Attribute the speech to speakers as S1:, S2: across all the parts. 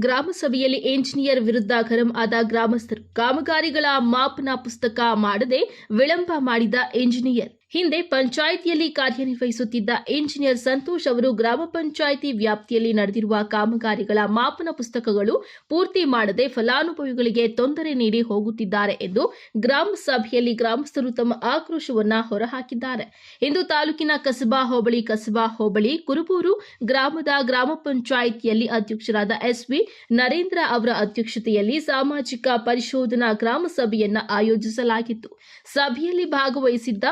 S1: ಗ್ರಾಮ ಸಭೆಯಲ್ಲಿ ಎಂಜಿನಿಯರ್ ವಿರುದ್ಧ ಗರಂ ಆದ ಗ್ರಾಮಸ್ಥರು ಕಾಮಗಾರಿಗಳ ಮಾಪನ ಪುಸ್ತಕ ಮಾಡದೆ ವಿಳಂಬ ಮಾಡಿದ ಎಂಜಿನಿಯರ್. ಹಿಂದೆ ಪಂಚಾಯಿತಿಯಲ್ಲಿ ಕಾರ್ಯನಿರ್ವಹಿಸುತ್ತಿದ್ದ ಇಂಜಿನಿಯರ್ ಸಂತೋಷ್ ಅವರು ಗ್ರಾಮ ಪಂಚಾಯಿತಿ ವ್ಯಾಪ್ತಿಯಲ್ಲಿ ನಡೆದಿರುವ ಕಾಮಗಾರಿಗಳ ಮಾಪನ ಪುಸ್ತಕಗಳು ಪೂರ್ತಿ ಮಾಡದೆ ಫಲಾನುಭವಿಗಳಿಗೆ ತೊಂದರೆ ನೀಡಿ ಹೋಗುತ್ತಿದ್ದಾರೆ ಎಂದು ಗ್ರಾಮ ಸಭೆಯಲ್ಲಿ ಗ್ರಾಮಸ್ಥರು ತಮ್ಮ ಆಕ್ರೋಶವನ್ನು ಹೊರಹಾಕಿದ್ದಾರೆ. ಇಂದು ತಾಲೂಕಿನ ಕಸಬಾ ಹೋಬಳಿ ಕಸಬಾ ಹೋಬಳಿ, ಕುರುಬೂರು ಗ್ರಾಮದ ಗ್ರಾಮ ಪಂಚಾಯಿತಿಯಲ್ಲಿ ಅಧ್ಯಕ್ಷರಾದ ಎಸ್ವಿ ನರೇಂದ್ರ ಅವರ ಅಧ್ಯಕ್ಷತೆಯಲ್ಲಿ ಸಾಮಾಜಿಕ ಪರಿಶೋಧನಾ ಗ್ರಾಮ ಸಭೆಯನ್ನ ಆಯೋಜಿಸಲಾಗಿತ್ತು. ಸಭೆಯಲ್ಲಿ ಭಾಗವಹಿಸಿದ್ದ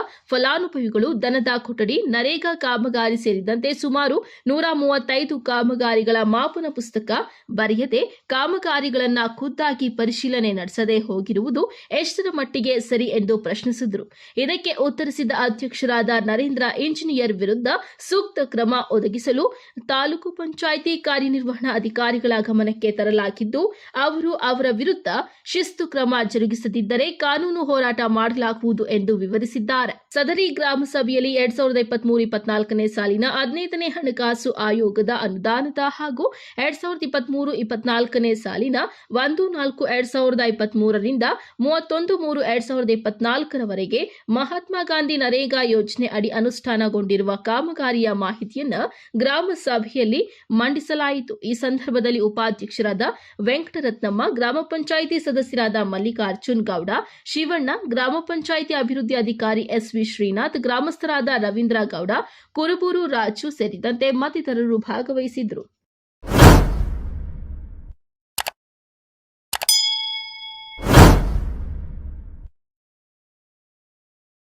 S1: ಫಲಾನುಭವಿಗಳು ದನದ ಕೊಠಡಿ, ನರೇಗಾ ಕಾಮಗಾರಿ ಸೇರಿದಂತೆ ಸುಮಾರು ನೂರ ಮೂವತ್ತೈದು ಕಾಮಗಾರಿಗಳ ಮಾಪನ ಪುಸ್ತಕ, ಬರೆಯದೆ ಕಾಮಗಾರಿಗಳನ್ನು ಖುದ್ದಾಗಿ ಪರಿಶೀಲನೆ ನಡೆಸದೆ ಹೋಗಿರುವುದು ಎಷ್ಟರ ಮಟ್ಟಿಗೆ ಸರಿ ಎಂದು ಪ್ರಶ್ನಿಸಿದರು. ಇದಕ್ಕೆ ಉತ್ತರಿಸಿದ ಅಧ್ಯಕ್ಷರಾದ ನರೇಂದ್ರ ಇಂಜಿನಿಯರ್ ವಿರುದ್ಧ ಸೂಕ್ತ ಕ್ರಮ ಒದಗಿಸಲು ತಾಲೂಕು ಪಂಚಾಯಿತಿ ಕಾರ್ಯನಿರ್ವಹಣಾ ಅಧಿಕಾರಿಗಳ ಗಮನಕ್ಕೆ ತರಲಾಗಿದ್ದು, ಅವರು ಅವರ ವಿರುದ್ಧ ಶಿಸ್ತು ಕ್ರಮ ಜರುಗಿಸದಿದ್ದರೆ ಕಾನೂನು ಹೋರಾಟ ಮಾಡಲಾಗುವುದು ಎಂದು ವಿವರಿಸಿದ್ದಾರೆ. ಸದರಿ ಗ್ರಾಮ ಸಭೆಯಲ್ಲಿ ಎರಡ್ ಸಾವಿರದ ಇಪ್ಪತ್ಮೂರು ಇಪ್ಪತ್ನಾಲ್ಕನೇ ಸಾಲಿನ ಹದಿನೈದನೇ ಹಣಕಾಸು ಆಯೋಗದ ಅನುದಾನದ ಹಾಗೂ ಎರಡ್ ಸಾವಿರದ ಇಪ್ಪತ್ಮೂರು ಇಪ್ಪತ್ನಾಲ್ಕನೇ ಸಾಲಿನ ಒಂದು ನಾಲ್ಕು ಎರಡ್ ಸಾವಿರದ ಇಪ್ಪತ್ಮೂರರಿಂದ ಮೂವತ್ತೊಂದು ಮೂರು ಎರಡ್ ಸಾವಿರದ ಇಪ್ಪತ್ನಾಲ್ಕರವರೆಗೆ ಮಹಾತ್ಮ ಗಾಂಧಿ ನರೇಗಾ ಯೋಜನೆ ಅಡಿ ಅನುಷ್ಠಾನಗೊಂಡಿರುವ ಕಾಮಗಾರಿಯ ಮಾಹಿತಿಯನ್ನು ಗ್ರಾಮ ಸಭೆಯಲ್ಲಿ ಮಂಡಿಸಲಾಯಿತು. ಈ ಸಂದರ್ಭದಲ್ಲಿ ಉಪಾಧ್ಯಕ್ಷರಾದ ವೆಂಕಟರತ್ನಮ್ಮ, ಗ್ರಾಮ ಪಂಚಾಯಿತಿ ಸದಸ್ಯರಾದ ಮಲ್ಲಿಕಾರ್ಜುನ್ ಗೌಡ, ಶಿವಣ್ಣ, ಗ್ರಾಮ ಪಂಚಾಯಿತಿ ಅಭಿವೃದ್ಧಿ ಅಧಿಕಾರಿ ಎಸ್ವಿ ಶ್ರೀನಾಥ್ ಗ್ರಾಮಸ್ಥರಾದ ರವೀಂದ್ರ ಗೌಡ ಕುರುಬೂರು ರಾಜು ಸೇರಿದಂತೆ ಮತ್ತಿತರರು ಭಾಗವಹಿಸಿದ್ರು